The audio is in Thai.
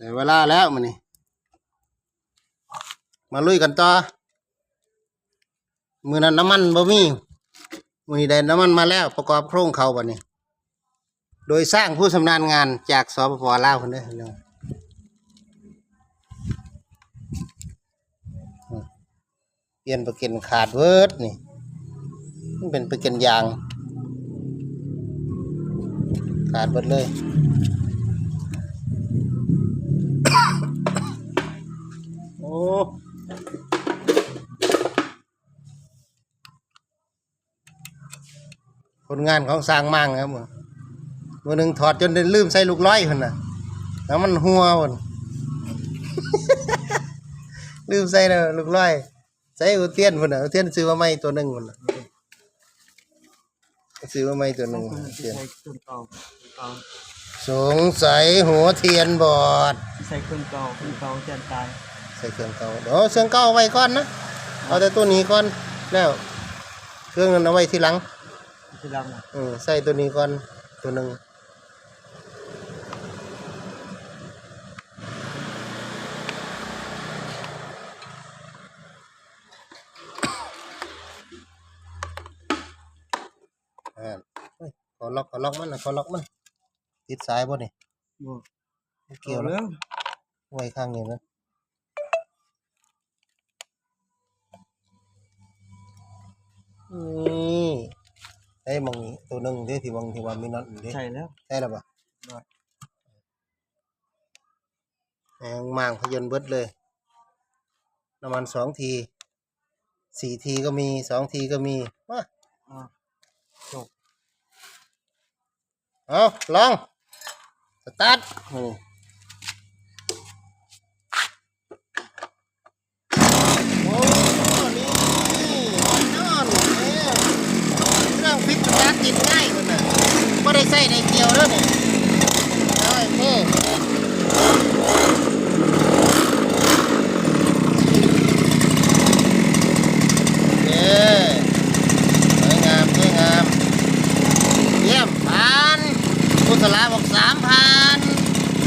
ได้เวลาแล้วมันนี่มาลุยกันต่อมือนั้นน้ำมันบ่มีมือนี้ได้น้ำมันมาแล้วประกอบโครงเขาบัดนี้ โดยสร้างผู้ชำนาญงานจากสปปลาวคนเด้อเปลี่ยนประกันขาดเวิร์ดนี่มันเป็นประกันยาง ขาดหมดเลย ผลงานของสร้างมั่งครับมือมือหนึ่งถอดจนได้ลืมใส่ลูกร้อยคนน่ะ แล้วมันหัวคนลืมใส่แล้วลูกร้อย ใส่อุเทียนคนน่ะอุเทียนซื้อมาใหม่ตัวหนึ่งคนน่ะซื้อมาใหม่ตัวหนึ่งอุเทียนใส่เครื่องเก่าเครื่องเก่าสงสัยหัวเทียนบอด ใส่เครื่องเก่าเครื่องเก่าจะตาย ใส่เครื่องเก่าเดี๋ยวเครื่องเก่าเอาไว้ก่อนนะเอาแต่ตัวนี้ก่อนแล้ว เครื่องนั้นเอาไว้ทีหลังทีหลังอะเออใส่ตัวนี้ก่อนตัวหนึ่งอ่าเฮ้ยขอล็อกขอล็อกมันนะขอล็อกมันติดสายบ่นี่บ่บ่เกี่เกี่ยยววแล้แล้ววไว้ข้างนี้นะ ได้มองนี้ตัวหนึ่งเด้ที่มองที่ว่ามีน็อตอยู่เด้ใช่แล้วใช่หรือเปล่าได้แมงมางพยนต์เบิดเลยน้ำมันสองทีสี่ทีก็มีสองทีก็มีมาอ่าจบเอาลอง สตาร์ท ได้ในเกียวแล้วเนี่ยเอาไอ้เพ่สลาบอกสามพัน